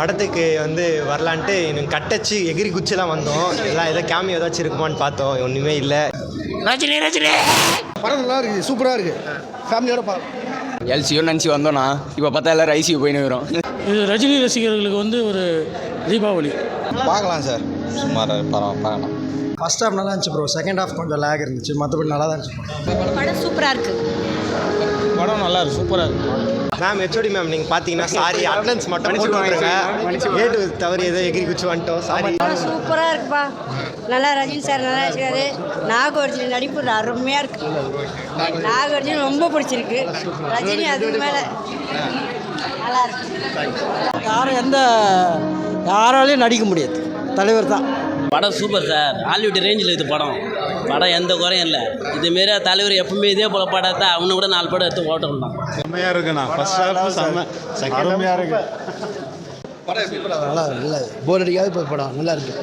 படத்துக்கு வந்து வரலான்ட்டு எனக்கு கட்டச்சு எகிரி குச்சிலாம் வந்தோம். எல்லாம் ஏதோ கேமியோ ஏதாச்சும் இருக்குமான்னு பார்த்தோம். ஒன்றுமே இல்லை. ரஜினி ரஜினி! படம் நல்லா இருக்குது சூப்பராக இருக்குது ஃபேமிலியோட பார்க்கலாம் எல்சியோ நினச்சி வந்தோண்ணா இப்போ பார்த்தா எல்லாரும் ஐசியூ போயின்னு வரும் இது ரஜினி ரசிகர்களுக்கு வந்து ஒரு தீபாவளி. பார்க்கலாம் சார். சுமார் பரம் பார்க்கலாம். ஃபர்ஸ்ட் ஹாஃப் நல்லா இருந்துச்சு ப்ரோ செகண்ட் ஹாஃப் கொஞ்சம் லேக் இருந்துச்சு. மற்றபடி நல்லா தான் இருந்துச்சு படம். சூப்பராக இருக்குது படம் நல்லா இருக்கு சூப்பராக இருக்கு. மேம் ஹெச்ஓடி மேம் நீங்கள் பார்த்தீங்கன்னா சாரி அட்டனன்ஸ் மட்டும் போட்டு விட்ருங்க ஏட்டு தவறு ஏதோ எகிரி குச்சி வந்துட்டோம். சாரி சூப்பராக இருக்குப்பா. நல்லா ரஜினி சார் நல்லா இருக்காரு நாகார்ஜுன நடிப்பு அருமையாக இருக்கு. நாகார்ஜுன ரொம்ப பிடிச்சிருக்கு. ரஜினி அதுக்கு மேலே நல்லா இருக்கு. யாரும் எந்த யாராலையும் நடிக்க முடியாது. தலைவர் தான். படம் சூப்பர் சார். ஹாலிவுட் ரேஞ்சில் இது படம். படம் எந்த குறையும் இல்லை. இதுமாரி தலைவர் எப்பவுமே இதே போல் படத்தை அவனு கூட நாலு படம் எடுத்து ஓட்ட விடலாம். செம்மையாக இருக்குண்ணா ஃபர்ஸ்ட் ஹாஃப் செம்ம இருக்கு. நல்லா நல்லா போர் அடிக்காத இப்போ படம். நல்லா இருக்கு.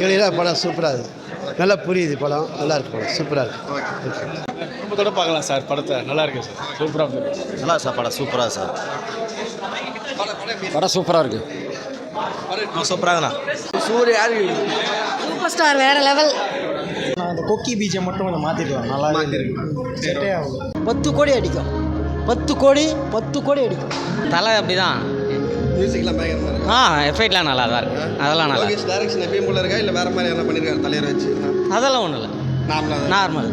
கிளியராக படம் சூப்பராக இருக்குது நல்லா புரியுது படம். நல்லா இருக்கு படம். சூப்பராக இருக்கு. குடும்பத்தோட பார்க்கலாம் சார் படத்தை. நல்லா இருக்கு சார். சூப்பராக இருக்கு. நல்லா சார் படம். சூப்பராக சார். படம் சூப்பராக இருக்குது சூப்பராகண்ணா. சூப்பர் ஸ்டார் வேறு லெவல். அந்த கொக்கி பீச்சை மட்டும் கொஞ்சம் மாற்றிருக்கலாம் நல்லா இருக்கு செட்டே ஆகும் பத்து கோடி அடிக்கும். பத்து கோடி பத்து கோடி அடிக்கும். தலை அப்படி தான் மியூசிக்லாம் பயங்கரமாக இருக்கு. ஆ எஃபெக்ட்லாம் நல்லா தான் இருக்கு அதெல்லாம் நல்லா டேரக்ஷன் எப்பயும் போல இருக்கா? இல்லை வேற மாதிரி என்ன பண்ணியிருக்காரு தலைவர் வச்சு? அதெல்லாம் ஒன்றும் இல்லை நார்மலாக நார்மல்